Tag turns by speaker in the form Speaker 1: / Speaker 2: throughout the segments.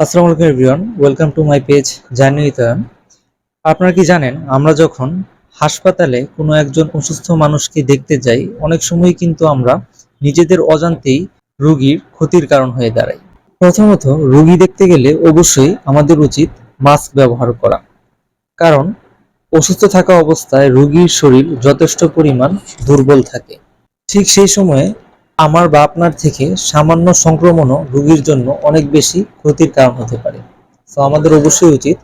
Speaker 1: আসসালামু আলাইকুম everyone, welcome to my page journey with আপনারা কি জানেন, আমরা যখন হাসপাতালে কোনো একজন অসুস্থ মানুষকে দেখতে যাই, অনেক সময় কিন্তু আমরা নিজেদের অজান্তেই রোগীর ক্ষতির কারণ হয়ে দাঁড়াই। প্রথমত, রোগী দেখতে গেলে অবশ্যই আমাদের উচিত মাস্ক ব্যবহার করা। কারণ, অসুস্থ থাকা অবস্থায় রোগীর শরীর যথেষ্ট পরিমাণ দুর্বল থাকে। ঠিক সেই সময়ে আমার বা আপনার থেকে সামান্য সংক্রমণও রোগীর জন্য অনেক বেশি ক্ষতির কারণ হতে পারে। তো আমাদের অবশ্যই উচিত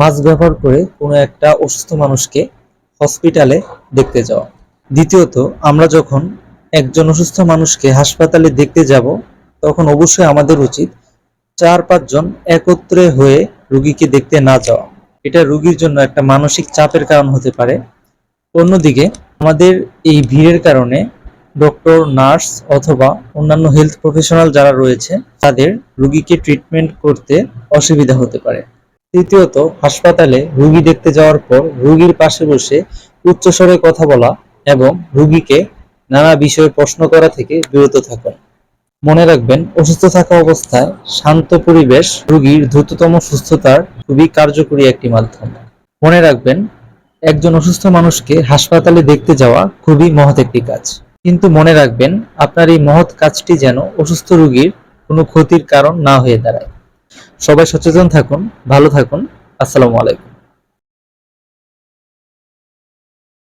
Speaker 1: মাস্ক ব্যবহার করে কোনো একটা অসুস্থ মানুষকে হসপিটালে দেখতে যাওয়া। দ্বিতীয়ত, আমরা যখন একজন অসুস্থ মানুষকে হাসপাতালে দেখতে যাব, তখন অবশ্যই আমাদের উচিত চার পাঁচজন একত্রে হয়ে রুগীকে দেখতে না যাওয়া। এটা রুগীর জন্য একটা মানসিক চাপের কারণ হতে পারে। অন্যদিকে, আমাদের এই ভিড়ের কারণে ডক্টর, নার্স অথবা অন্যান্য হেলথ প্রফেশনাল যারা রয়েছে, তাদের রুগীকে ট্রিটমেন্ট করতে অসুবিধা হতে পারে। তৃতীয়ত, হাসপাতালে রুগী দেখতে যাওয়ার পর রুগীর পাশে বসে উচ্চস্বরে কথা বলা এবং রুগীকে নানা বিষয়ে প্রশ্ন করা থেকে বিরত থাকুন মনে রাখবেন, অসুস্থ থাকা অবস্থায় শান্ত পরিবেশ রুগীর দ্রুততম সুস্থতার খুবই কার্যকরী একটি মাধ্যম। মনে রাখবেন, একজন অসুস্থ মানুষকে হাসপাতালে দেখতে যাওয়া খুবই মহৎ একটি কাজ। কিন্তু মনে রাখবেন, আপনার এই মহৎ কাজটি যেন অসুস্থ রোগীর কোনো ক্ষতির কারণ না হয়ে দাঁড়ায়। সবাই সচেতন থাকুন, ভালো থাকুন। আসসালামু আলাইকুম।